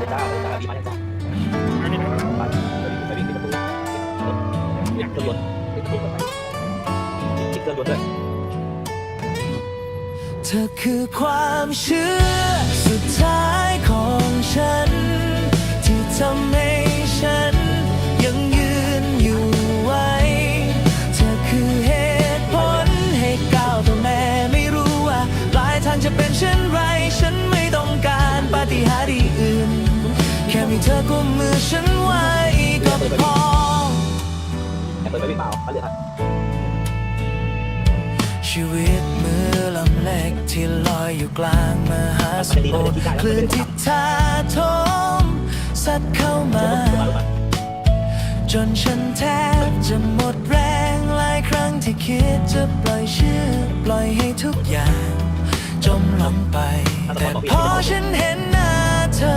อยางจ้าไปไปวิ่งไปประตูเครื่องยนต์ติดเครื่องยนต์ติดด้วยเธอคือความเชื่อสุดท้ายของฉัน ที่ทำให้ เธอกุมมือฉันไว้ก็พอ เปิดไปวิ่งเปล่าเขาเลือกชีวิตมือลำเล็กที่ลอยอยู่กลางมหาสมุทรคลื่นที่ท่าทมซัดเข้ามา จนฉันแทบจะหมดแรงหลายครั้งที่คิดจะปล่อยเชื่อปล่อยให้ทุกอย่าง จมลงไป แต่พอฉันเห็นหน้าเธอ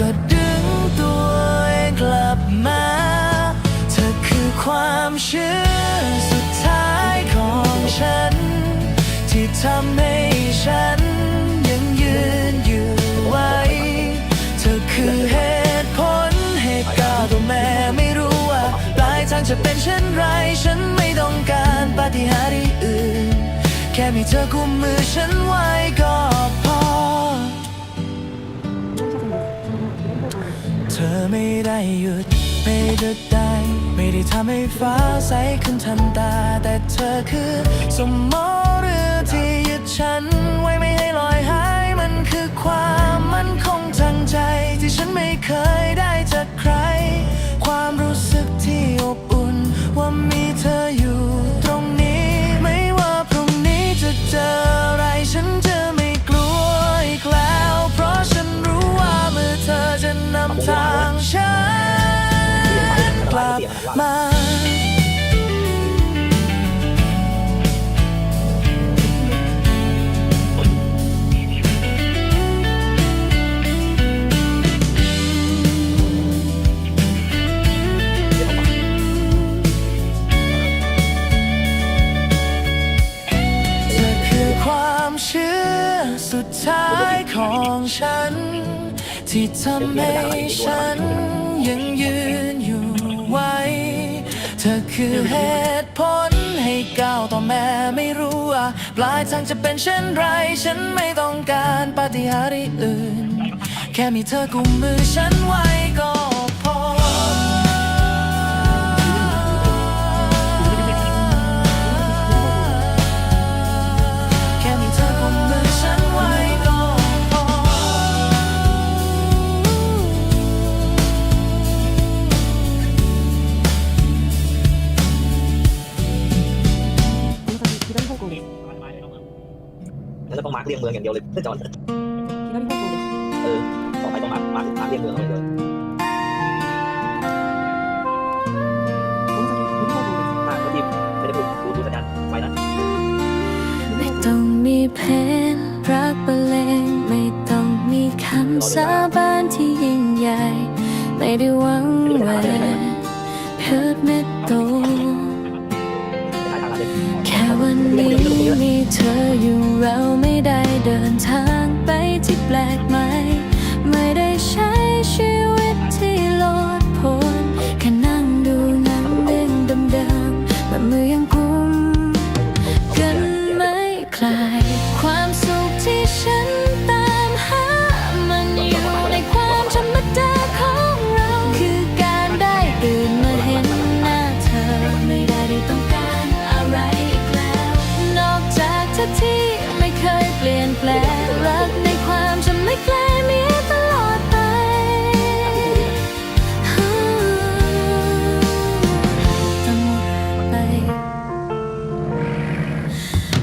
ก็ดึ ความเชื่อสุดท้ายของฉัน ที่ทำให้ฉันยังยืนอยู่ไว้ เธอคือเหตุผลให้ก้าวต่อแม้ไม่รู้ว่าปลายทางจะเป็นเช่นไร ฉันไม่ต้องการปาฏิหาริย์อื่น แค่มีเธอกุมมือฉันไว้ก็พอ เธอไม่ได้หยุดไม่ได้ได้ ไม่ได้ทำให้ฟ้าใสขึ้นทันตา แต่เธอคือ สมมติเรือที่ยึดฉัน ไว้ไม่ให้ลอยหาย มันคือความมันคงทางใจ ที่ฉันไม่เคยได้จากใคร ความรู้สึกที่อบอุ่น ว่ามีเธออยู่ ที่ทำให้ฉันยังยืนอยู่ไว้ เธอคือเหตุผลให้ก้าวต่อแม่ไม่รู้ว่าปลายทางจะเป็นเช่นไร ฉันไม่ต้องการปาฏิหาริย์อื่น แค่มีเธอกุมมือฉันไว้ก่อน มาร์กเรียงเมืองอย่างเดียวเลยเพื่อจอน มีเธออยู่เราไม่ได้เดินทางไปที่แปลกใหม่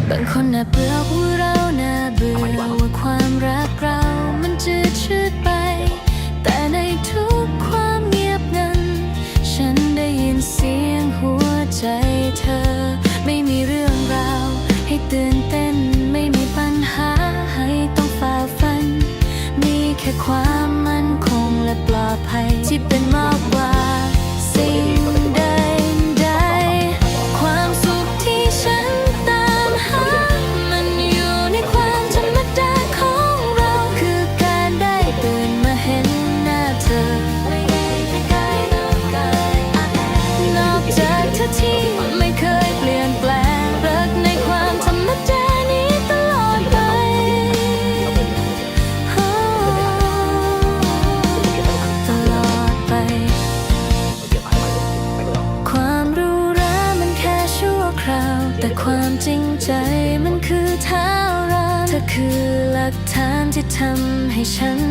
บางคนน่ะเบื่อว่าเรา ใ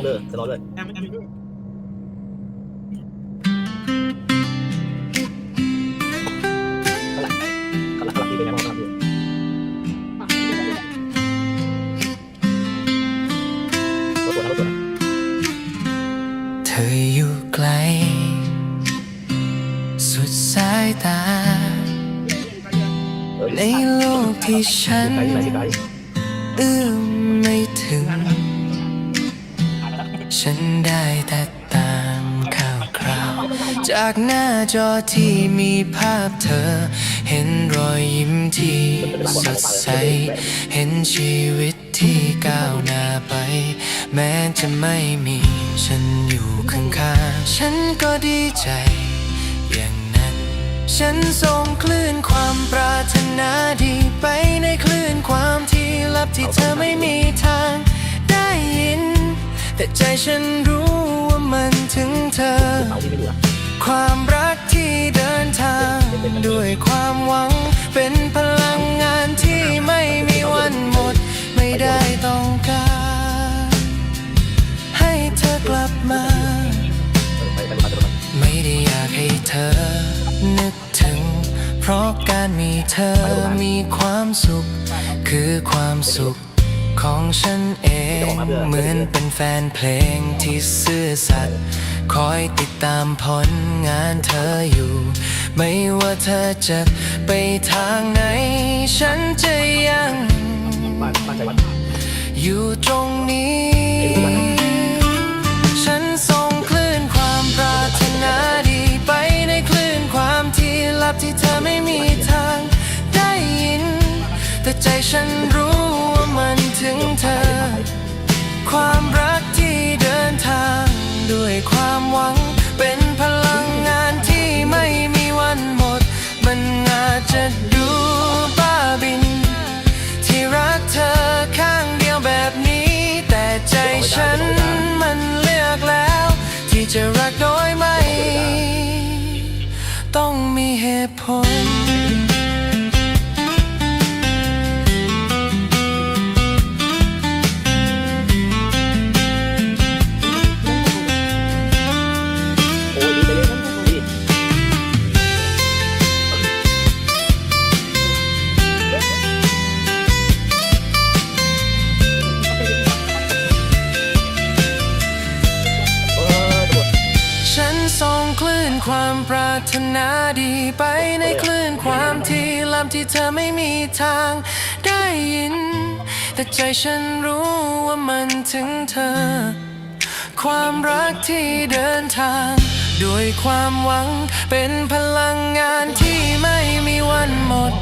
งดูโค้งเด้อจะรอด้วยข้างหลังข้างหลังข้างหลังที่เป็นยังไงบ้างข้างหลังที่รถสวนนะรถสวนนะเธออยู่ไกล สุดสายตาเออในโลกที่ฉันไกลที่ไหนที่ไกลเอื้อม ฉันได้แต่ตามข่าวคราว จากหน้าจอที่มีภาพเธอ เห็นรอยยิ้มที่สดใส เห็นชีวิตที่ก้าวหน้าไป แม้จะไม่มีฉันอยู่ข้างๆฉันก็ดีใจอย่างนั้น ฉันส่งคลื่นความปรารถนาดีไปในคลื่นความที่ลับที่เธอไม่มีทาง แต่ใจฉันรู้ว่ามันถึงเธอเสาที่ไม่ดูอะความรักที่เดินทาง ด้วยความหวัง เป็นพลังงานที่ไม่มีวันหมด ไม่ได้ต้องการ ให้เธอกลับมาไปไปดูไปดูไปไม่ได้อยากให้เธอ นึกถึง เพราะการมีเธอมีความสุข คือความสุข ของฉันเอง เหมือนเป็นแฟนเพลงที่ซื่อสัตย์คอยติดตามผลงานเธออยู่ ไม่ว่าเธอจะไปทางไหน ฉันจะยังบ้านบ้านใจวัดอยู่ตรงนี้ ฉันส่งคลื่นความปรารถนาดีไปในคลื่นความที่ลับที่เธอไม่มีทาง ได้ยิน แต่ใจฉันรู้ว่า มันถึงเธอ ความรักที่เดินทาง ด้วยความหวัง เป็นพลังงานที่ไม่มีวันหมด มันอาจจะดูบ้าบิน ที่รักเธอข้างเดียวแบบนี้ แต่ใจฉันมันเลือกแล้ว ที่จะรักโดยไม่ ต้องมีเหตุผล ถนาดีไปในคลื่นความที่ลำที่เธอไม่มีทางได้ยิน แต่ใจฉันรู้ว่ามันถึงเธอ ความรักที่เดินทาง ด้วยความหวังเป็นพลังงานที่ไม่มีวันหมด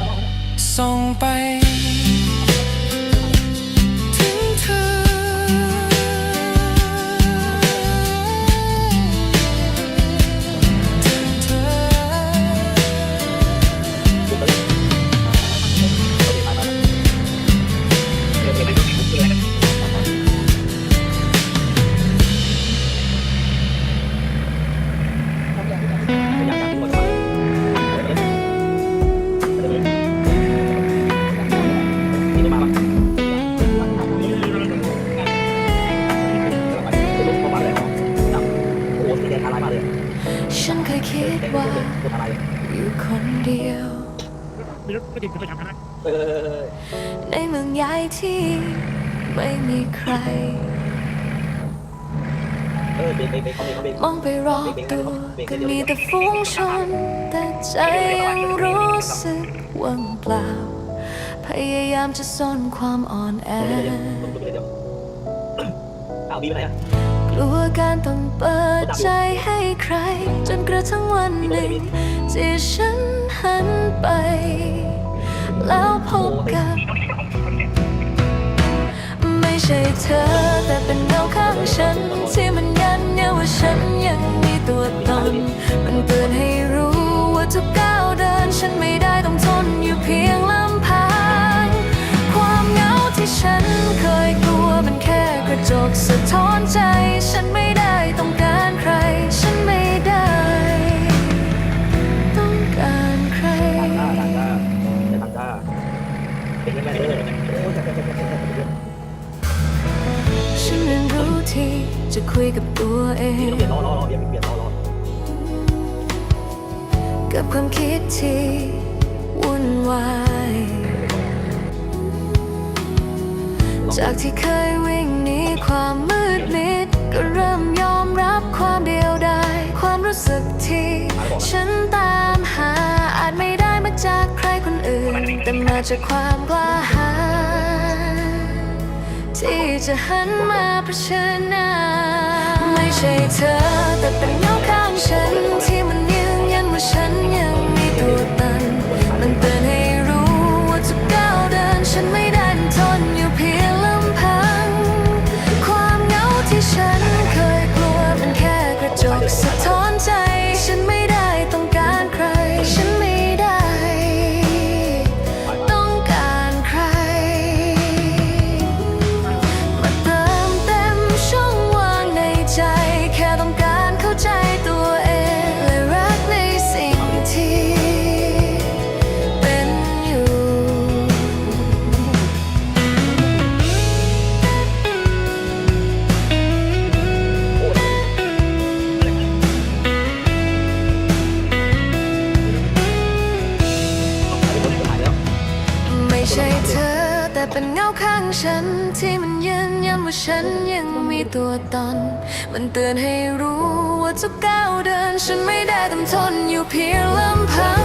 ส่งไป ฉันเคยคิดว่าอยู่คนเดียว ไม่รู้ไม่ติดจะไปทำกันนะในเมืองใหญ่ที่ไม่มีใคร มองไปรอบตัวก็มีแต่ฝูงชน แต่ใจยังรู้สึกว่างเปล่า พยายามจะซ่อนความอ่อนแอเดี๋ยวเดี๋ยวเดี๋ยวเดี๋ยวเอาบีไปไหนอะ กลัวการต้องเปิดใจให้ใคร จนกระทั่งวันหนึ่งที่ฉันหันไป แล้วพบกับ ไม่ใช่เธอ แต่เป็นเงาข้างฉัน ที่มันยันเนี่ยว่าฉันยังมีตัวตนมันเติ่ จะคุยกับตัวเอนี่งเปลี่ยนล้อล้อล้อเปลี่ยนเปลี่ยนล้อล้อกับความคิดที่วุ่นวาย จากที่เคยวิ่งหนีความมืดมิด ก็เริ่มยอมรับความเดียวดายความรู้สึกที่ฉันตามหาอาจไม่ได้มาจากใครคนอื่น แต่มาจากความกล้าหาญ ที่จะหันมาเผชิญหน้า ไม่ใช่เธอแต่เป็นเงาข้างฉันที่มันยืนยันว่าฉันยังมีตัวตนมันเตือนให้รู้ว่าทุกก้าวเดินฉันไม่ ฉันยังมีตัวตน มันเตือนให้รู้ว่าทุกก้าวเดิน ฉันไม่ได้ต้องทนอยู่เพียงลำพัง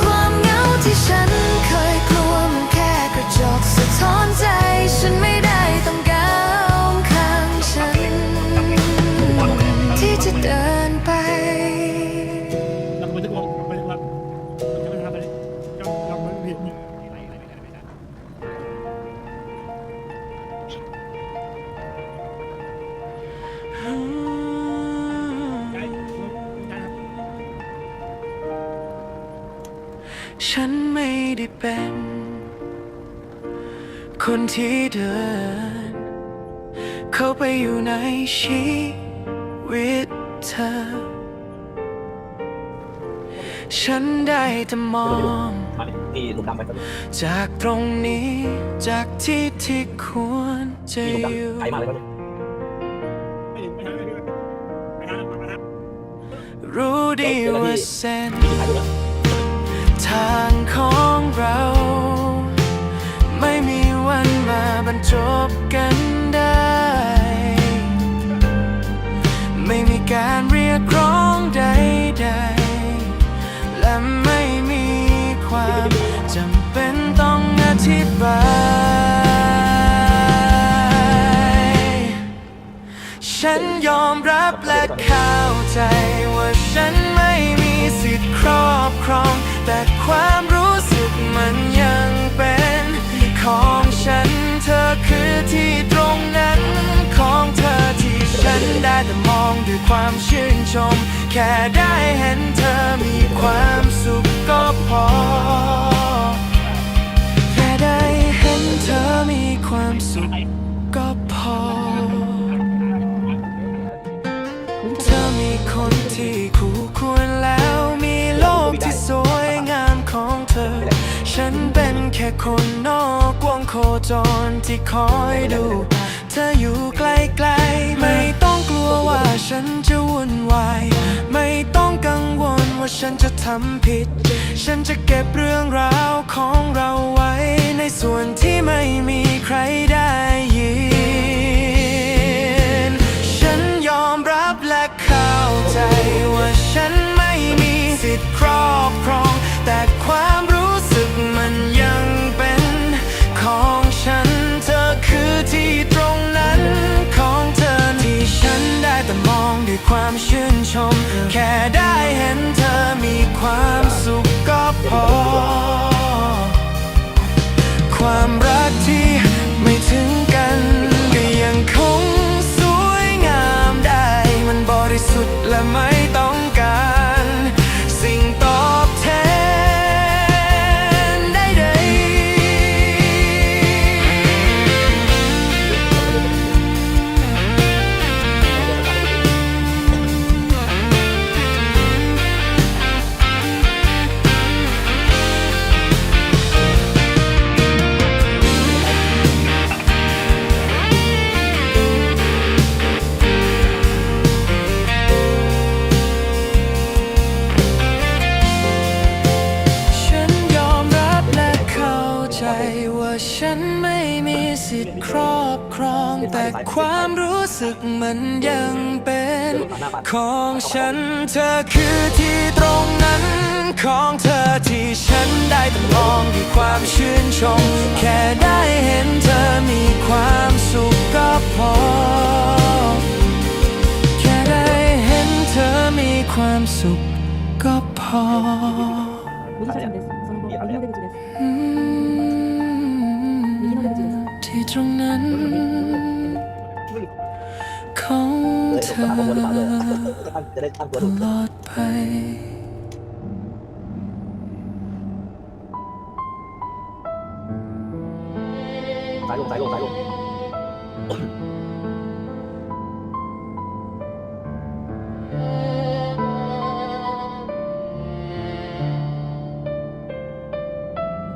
ความเหงาที่ฉันเคยกลัวมันแค่กระจกสะท้อนใจ ฉันไม่ได้ มาดินี่ลุงดำไปสักจากตรงนี้จากที่ที่ควรจะนี่ลุงอยู่ดำไถมาเลยก็รู้ดีว่าเส้นนี่ถ่ายรูปแล้วทางของเรา ไม่มีวันมาบรรจบกันได้ ไม่มีการเรียกร้องใดๆ ธิบายฉันยอมรับและเข้าใจ ว่าฉันไม่มีสิทธิ์ครอบครอง แต่ความรู้สึกมันยังเป็นของฉันเธอคือที่ตรงนั้นของเธอที่ฉันได้แต่มองด้วยความชื่นชม แค่ได้เห็นเธอมีความสุขก็พอ ธอมีความสุขก็พอ เธอมีคนที่คู่ควรแล้วมีโลกที่สวยงามของเธอ ฉันเป็นแค่คนนอกวงโคจรที่คอยดู เธออยู่ไกลๆไม่ต้องกลัวว่าฉันจะวุ่นวาย ไม่ต้องกังวลว่าฉันจะทำผิด ฉันจะเก็บเรื่องราวของเรา ความชื่นชม เธอที่ฉันได้แต่มองด้วยความชื่นชม แค่ได้เห็นเธอมีความสุขก็พอ แค่ได้เห็นเธอมีความสุขก็พอ.ที่ตรงนั้นของเธอตลอดไป สายลงสายลงสายลง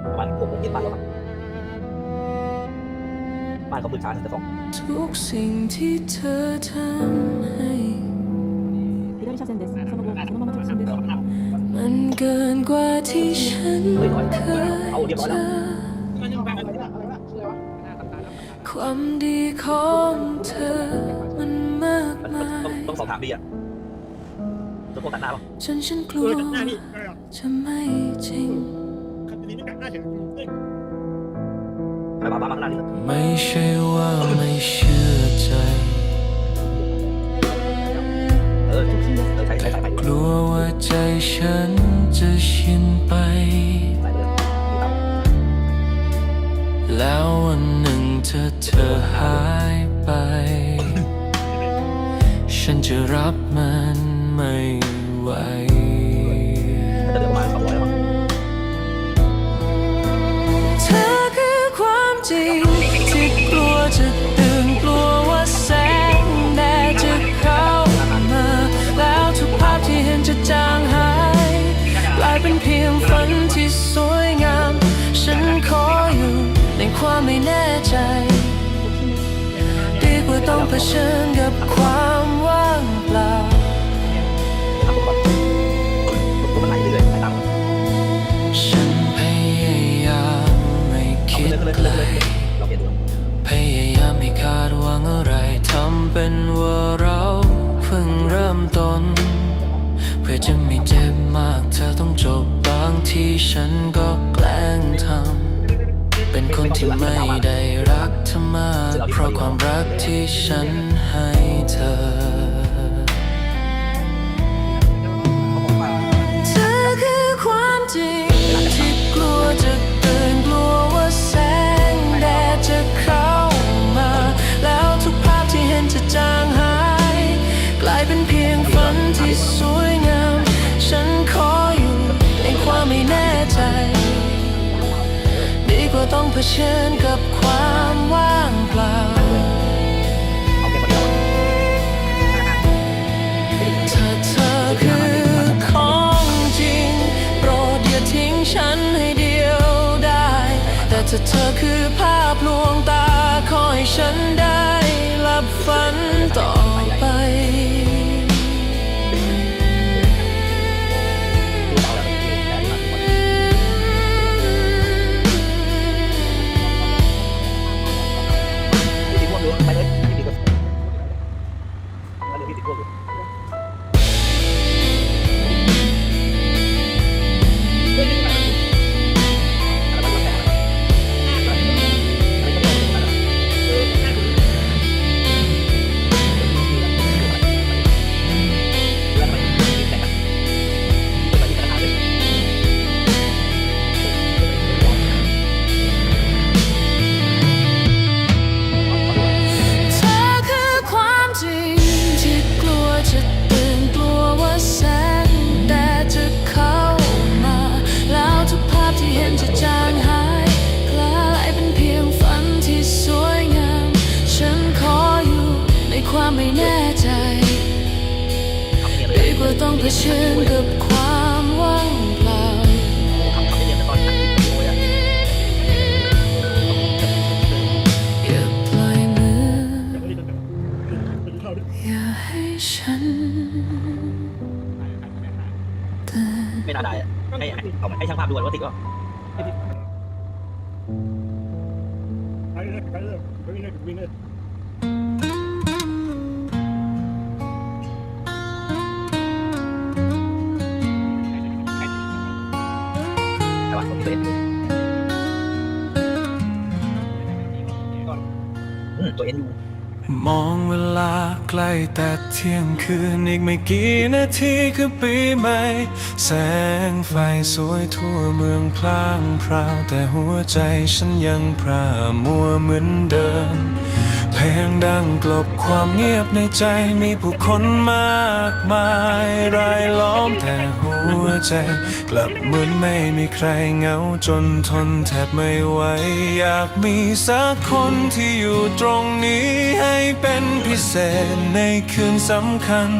ประมาณหกโมงเย็นบ้านเราครับบ้านเขาพื้นช้าแต่สอง ทุกสิ่งที่เธอทำให้ 左車線です。その後、そのまま直進です。 มันเกินกว่าที่ฉัน เฮ้ยหน่อย เคย เอาเรียบร้อย เจ แ ความดีของเธอมันมากมันมาย ต้องต้องสอบถามดีอะต้องพวกตัดหน้าป่ะจนฉันกเอลัวอหน้านี่เออจะไม่จริง คันนี้ไม่กัดหน้าเฉยเอ้ยไปบ้าบ้าบ้าหน้านี่ไม่ใช่ว่าไม่เชื่อใจ เออเออใช้ใช้สายไฟกลัวว่าใจฉันจะชินไปสายเลยครับ แล้ววันหนึ่ง ถ้าเธอหายไป ฉันจะรับมันไม่ไหว เธอคือความจริง ต้องเผชิญกับความว่างเปล่ามันไหลเรื่อยไหลตามฉันพยายามไม่คิดไกลพยายามไม่คาดหวังอะไรทำเป็นว่าเราเพิ่งเริ่มต้น เพื่อจะไม่เจ็บมากเธอต้องจบบางทีฉันก็แกล้งทำเป็นคนที่ไม่ได้รักเธอมาก ราะความรักที่ฉันให้เธอเธอคือความจริงที่กลัวจะตื่นกลัวว่าแสงแดดจะเข้ามา ถ้าเธอคือภาพลวงตา ขอให้ฉันได้หลับฝันต่อ ความไม่แน่ใจทำเนียนเลยดีกว่าต้องเผชิญกับความว่างเปล่าอย่าปล่อยมือ อย่าให้ฉันเตือนไม่น่าได้อะให้ให้เอาให้ช่างภาพดูก่อนว่าติดก็ไปเลยไปเอืมตัวเอ็นยูมองเวลาใกล้แต่เที่ยงคืนอีกไม่กี่นาทีคือปีใหม่ แสงไฟสวยทั่วเมืองพลางพราว แต่หัวใจฉันยังพร่ามัวเหมือนเดิม เพลงดังกลบความเงียบในใจมีผู้คนมากมายรายล้อมแต่หัวใจ กลับเหมือนไม่มีใครเหงาจนทนแทบไม่ไหวอยากมีสักคนที่อยู่ตรงนี้ให้เป็นพิเศษในคืนสำคัญ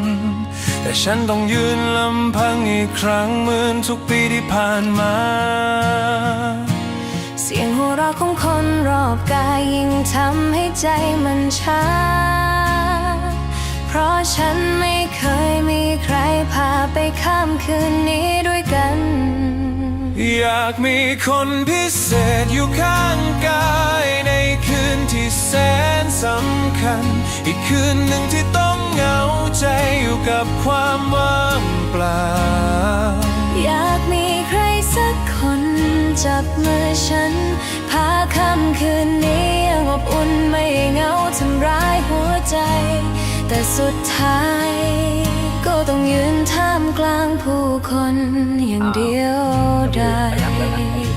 แต่ฉันต้องยืนลำพังอีกครั้งเหมือนทุกปีที่ผ่านมา เสียงหัวเราะของคนรอบกายยิ่งทำให้ใจมันชาเพราะฉันไม่เคยมีใครพาไปข้ามคืนนี้ด้วยกัน อยากมีคนพิเศษอยู่ข้างกายในคืนที่แสนสำคัญ อีกคืนหนึ่งที่ต้องเหงาใจอยู่กับความว่างเปล่า อยากมีใครสักคน จับมือฉัน พาค่ำคืนนี้ยังอบอุ่นไม่เหงาทำร้ายหัวใจ แต่สุดท้าย ก็ต้องยืนท่ามกลางผู้คนอย่างเดียวดาย